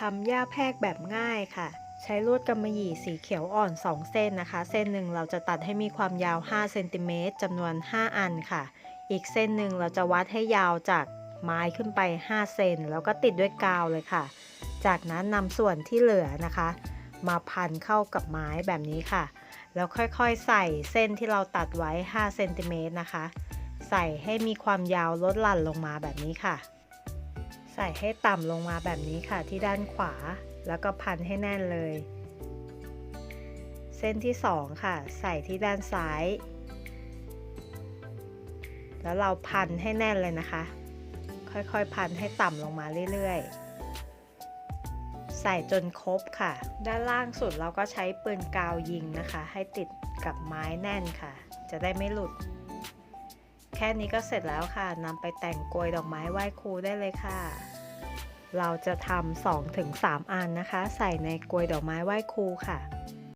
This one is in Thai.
ทำหญ้าแพรกแบบง่ายค่ะ ใช้ลวดกำมะหยี่สีเขียวอ่อน 2 เส้นนะคะ เส้นหนึ่งเราจะตัดให้มีความยาว5เซนติเมตรจำนวน 5 อันค่ะ อีกเส้นหนึ่งเราจะวัดให้ยาวจากไม้ขึ้นไป 5 เซนแล้วก็ติดด้วยกาวเลยค่ะ จากนั้นนำส่วนที่เหลือนะคะ มาพันเข้ากับไม้แบบนี้ค่ะ แล้วค่อยๆ ใส่เส้นที่เราตัดไว้5เซนติเมตรนะคะ ใส่ให้มีความยาวลดหลั่นลงมาแบบนี้ค่ะ ส่ให้ต่ำลงมาแบบนี้ค่ะที่ด้านขวา แล้วก็พันให้แน่นเลย เส้นที่ 2 ค่ะ ใส่ที่ด้านซ้าย แล้วเราพันให้แน่นเลยนะคะ ค่อยๆพันให้ต่ำลงมาเรื่อยๆ ใส่จนครบค่ะ ด้านล่างสุดเราก็ใช้ปืนกาวยิงนะคะ ให้ติดกับไม้แน่นค่ะ จะได้ไม่หลุด ค่นี้ก็เสร็จแล้วค่ะนำไปแต่งกลวยดอกไม้ไหว้ครูได้เลยค่ะ เราจะทำ2-3 อันนะคะ ใส่ในกลวยดอกไม้ไหว้ครูค่ะ